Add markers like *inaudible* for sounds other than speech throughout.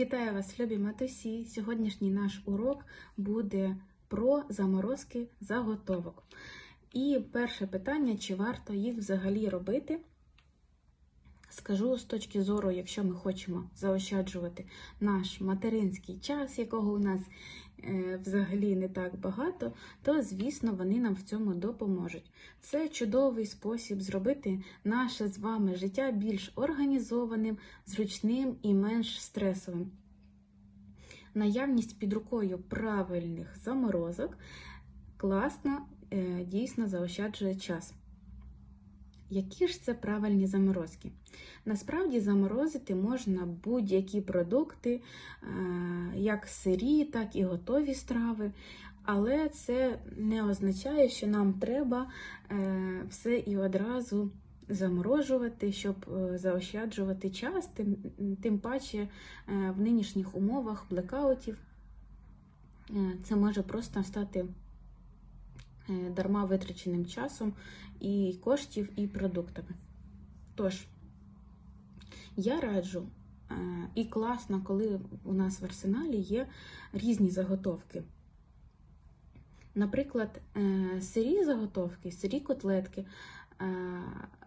Вітаю вас, любі матусі! Сьогоднішній наш урок буде про заморозки заготовок. І перше питання: чи варто їх взагалі робити? Скажу з точки зору, якщо ми хочемо заощаджувати наш материнський час, якого у нас е, взагалі не так багато, то, звісно, вони нам в цьому допоможуть. Це чудовий спосіб зробити наше з вами життя більш організованим, зручним і менш стресовим. Наявність під рукою правильних заморозок класно е, дійсно заощаджує час. Які ж це правильні заморозки? Насправді заморозити можна будь-які продукти, е, як сирі, так і готові страви, але це не означає, що нам треба е, все і одразу заморожувати, щоб е, заощаджувати час, тим, тим паче в нинішніх умовах блекаутів. Це може просто стати дарма витраченим часом і коштів, і продуктами. Тож, я раджу, і класно, коли у нас в арсеналі є різні заготовки. Наприклад, сирі заготовки, сирі котлетки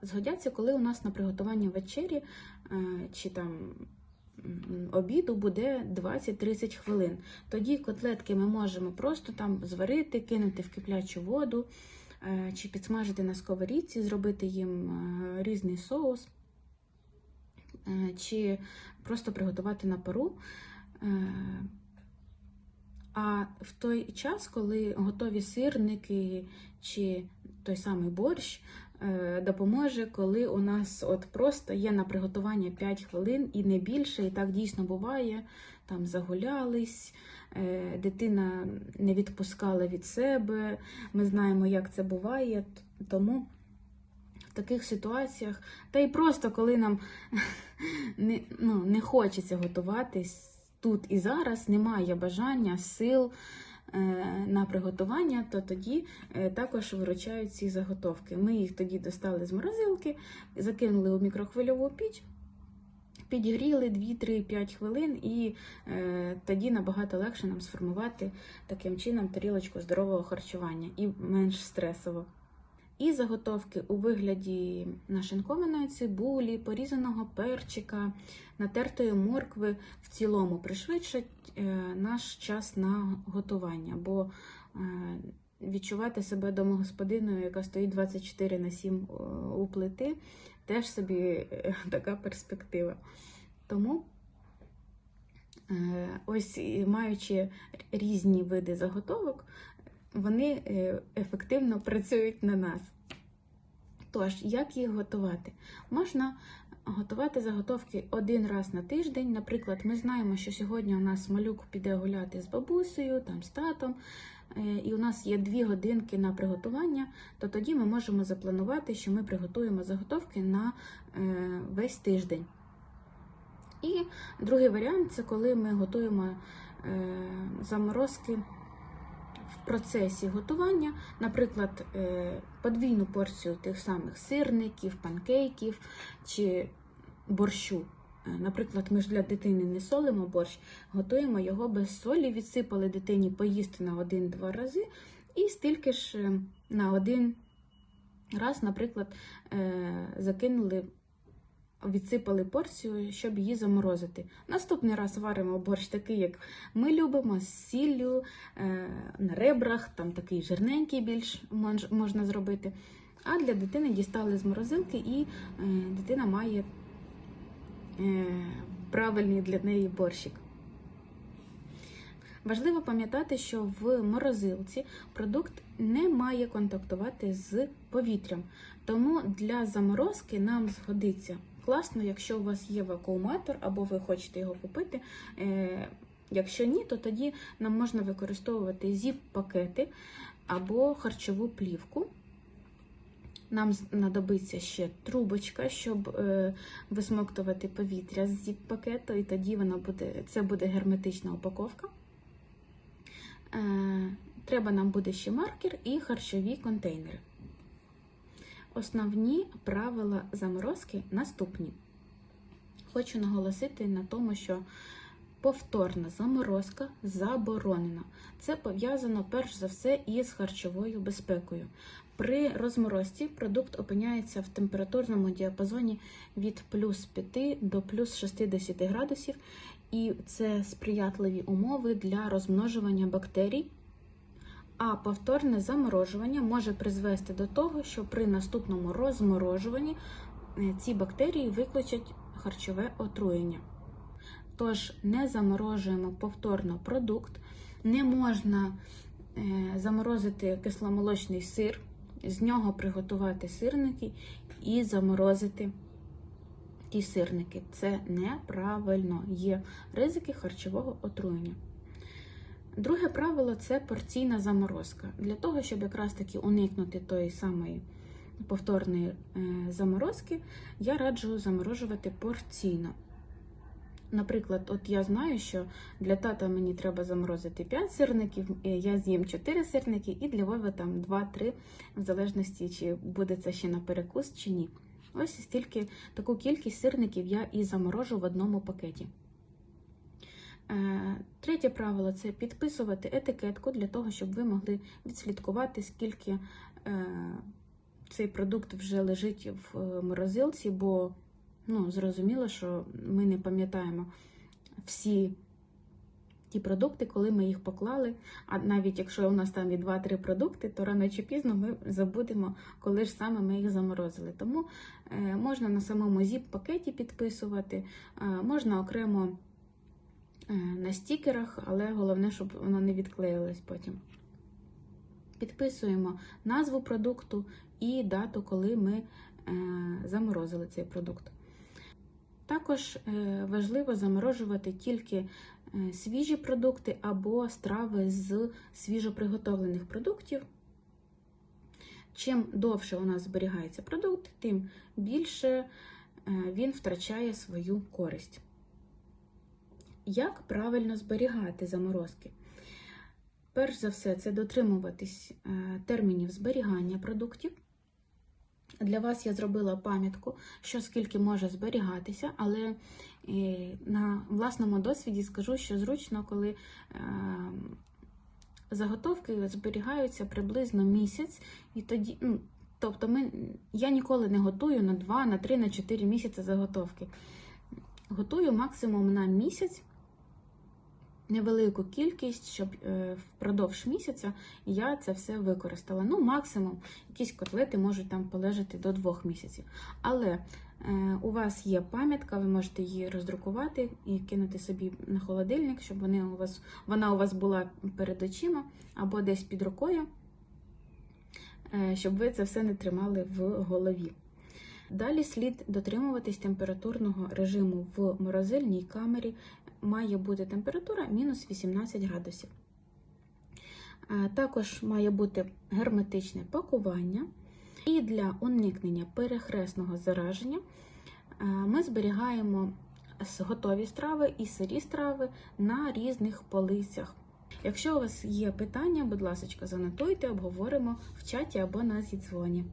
згодяться, коли у нас на приготування вечері чи там обіду буде 20-30 хвилин. Тоді котлетки ми можемо просто там зварити, кинути в киплячу воду, чи підсмажити на сковорідці, зробити їм різний соус, чи просто приготувати на пару. А в той час, коли готові сирники чи той самий борщ, допоможе, коли у нас от просто є на приготування 5 хвилин і не більше, і так дійсно буває. Там загулялись, дитина не відпускала від себе. Ми знаємо, як це буває, тому в таких ситуаціях, та й просто коли нам *laughs* не, ну, не хочеться готуватись тут і зараз, немає бажання, сил на приготування, то тоді також виручають ці заготовки. Ми їх тоді достали з морозилки, закинули у мікрохвильову піч, підігріли 2-3-5 хвилин, і е, тоді набагато легше нам сформувати таким чином тарілочку здорового харчування і менш стресово. І заготовки у вигляді нашинкованої цибулі, порізаного перчика, натертої моркви в цілому пришвидшать наш час на готування, бо відчувати себе домогосподиною, яка стоїть 24 на 7 у плити, теж собі така перспектива. Тому, ось маючи різні види заготовок, вони ефективно працюють на нас. Тож, як їх готувати? Можна готувати заготовки один раз на тиждень. Наприклад, ми знаємо, що сьогодні у нас малюк піде гуляти з бабусею, там, з татом, і у нас є дві годинки на приготування, то тоді ми можемо запланувати, що ми приготуємо заготовки на весь тиждень. І другий варіант це коли ми готуємо заморозки в процесі готування, наприклад, подвійну порцію тих самих сирників, панкейків чи борщу. Наприклад, ми ж для дитини не солимо борщ, готуємо його без солі, відсипали дитині поїсти на один-два рази, і стільки ж на один раз, наприклад, закинули, відсипали порцію, щоб її заморозити. Наступний раз варимо борщ такий, як ми любимо, з сіллю, на ребрах, там такий жирненький більш можна зробити. А для дитини дістали з морозилки, і дитина має правильний для неї борщик. Важливо пам'ятати, що в морозилці продукт не має контактувати з повітрям, тому для заморозки нам згодиться класно, якщо у вас є вакууматор або ви хочете його купити. Якщо ні, то тоді нам можна використовувати зіп-пакети або харчову плівку. Нам знадобиться ще трубочка, щоб е, висмоктувати повітря з зіп-пакету, і тоді вона буде, це буде герметична упаковка. Е, треба нам буде ще маркер і харчові контейнери. Основні правила заморозки наступні. Хочу наголосити на тому, що повторна заморозка заборонена. Це пов'язано перш за все із харчовою безпекою. При розморозці продукт опиняється в температурному діапазоні від плюс 5 до плюс 60 градусів, і це сприятливі умови для розмножування бактерій. А повторне заморожування може призвести до того, що при наступному розморожуванні е, ці бактерії викличуть харчове отруєння. Тож не заморожуємо повторно продукт, не можна е, заморозити кисломолочний сир, з нього приготувати сирники і заморозити ті сирники. Це неправильно, є ризики харчового отруєння. Друге правило це порційна заморозка. Для того, щоб якраз таки уникнути тої самої повторної е, заморозки, я раджу заморожувати порційно. Наприклад, от я знаю, що для тата мені треба заморозити 5 сирників, е, я з'їм 4 сирники, і для Вови там 2-3, в залежності, чи буде це ще на перекус, чи ні. Ось стільки таку кількість сирників я і заморожу в одному пакеті. Е, Третє правило це підписувати етикетку для того, щоб ви могли відслідкувати, скільки е, цей продукт вже лежить в е, морозилці, бо ну, зрозуміло, що ми не пам'ятаємо всі ті продукти, коли ми їх поклали. А навіть якщо у нас там і 2-3 продукти, то рано чи пізно ми забудемо, коли ж саме ми їх заморозили. Тому можна на самому зіп-пакеті підписувати, можна окремо на стікерах, але головне, щоб воно не відклеїлось потім. Підписуємо назву продукту і дату, коли ми е, заморозили цей продукт. Також е, важливо заморожувати тільки е, свіжі продукти або страви з свіжоприготовлених продуктів. Чим довше у нас зберігається продукт, тим більше е, він втрачає свою користь. Як правильно зберігати заморозки? Перш за все, це дотримуватись термінів зберігання продуктів. Для вас я зробила пам'ятку, що скільки може зберігатися, але на власному досвіді скажу, що зручно, коли заготовки зберігаються приблизно місяць, і тоді, ну, тобто, ми, я ніколи не готую на 2, на 3, на 4 місяці заготовки. Готую максимум на місяць. Невелику кількість, щоб е, впродовж місяця я це все використала. Ну, максимум, якісь котлети можуть там полежати до двох місяців. Але е, у вас є пам'ятка, ви можете її роздрукувати і кинути собі на холодильник, щоб вони у вас, вона у вас була перед очима або десь під рукою, е, щоб ви це все не тримали в голові. Далі слід дотримуватись температурного режиму в морозильній камері. Має бути температура мінус 18 градусів. Також має бути герметичне пакування. І для уникнення перехресного зараження ми зберігаємо готові страви і сирі страви на різних полицях. Якщо у вас є питання, будь ласка, занотуйте, обговоримо в чаті або на зідзвоні.